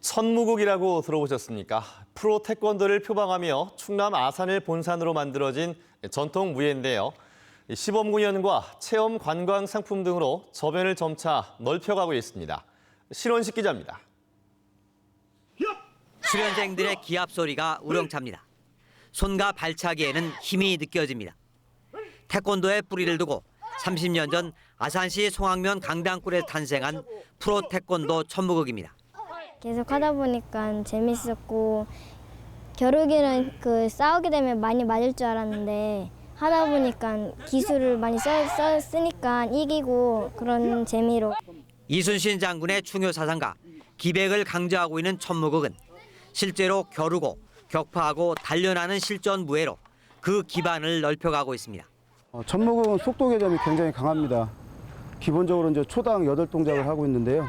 천무국이라고 들어보셨습니까? 프로 태권도를 표방하며 충남 아산을 본산으로 만들어진 전통 무예인데요. 이 시범 공연과 체험 관광 상품 등으로 저변을 점차 넓혀가고 있습니다. 신원식 기자입니다. 수련생들의 기합 소리가 우렁찹니다. 손과 발차기에는 힘이 느껴집니다. 태권도에 뿌리를 두고 30년 전 아산시 송악면 강당굴에 탄생한 프로 태권도 천무극입니다. 계속 하다 보니까 재밌었고 겨루기는 그 싸우게 되면 많이 맞을 줄 알았는데 하다 보니까 기술을 많이 써, 써 쓰니까 이기고 그런 재미로 이순신 장군의 중요 사상가 기백을 강조하고 있는 천무극은 실제로 겨루고 격파하고 단련하는 실전 무예로 그 기반을 넓혀가고 있습니다. 어, 천목은 속도 개념이 굉장히 강합니다. 기본적으로 이제 초당 여덟 동작을 하고 있는데요.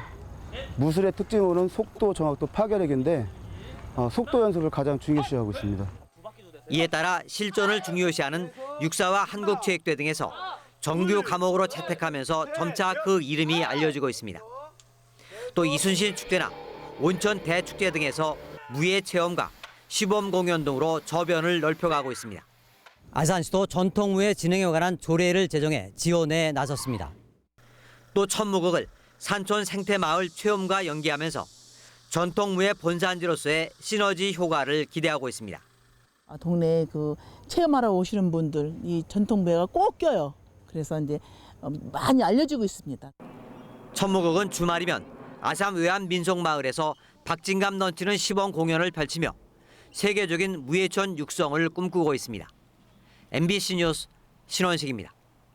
무술의 특징으로는 속도, 정확도, 파괴력인데 어, 속도 연습을 가장 중요시하고 있습니다. 이에 따라 실전을 중요시하는 육사와 한국체육대 등에서 정규 과목으로 채택하면서 점차 그 이름이 알려지고 있습니다. 또 이순신 축제나 온천 대축제 등에서 무예 체험과 시범 공연 등으로 저변을 넓혀가고 있습니다. 아산시도 전통무예 진행에 관한 조례를 제정해 지원에 나섰습니다. 또 천무극을 산촌 생태 마을 체험과 연계하면서 전통무예 본산지로서의 시너지 효과를 기대하고 있습니다. 아, 동네에 그 체험하러 오시는 분들 이 전통무예가 꼭 껴요. 그래서 이제 어, 많이 알려지고 있습니다. 천무극은 주말이면 아산 외암 민속마을에서 박진감 넘치는 시범 공연을 펼치며 세계적인 무예촌 육성을 꿈꾸고 있습니다. MBC 뉴스 신원식입니다.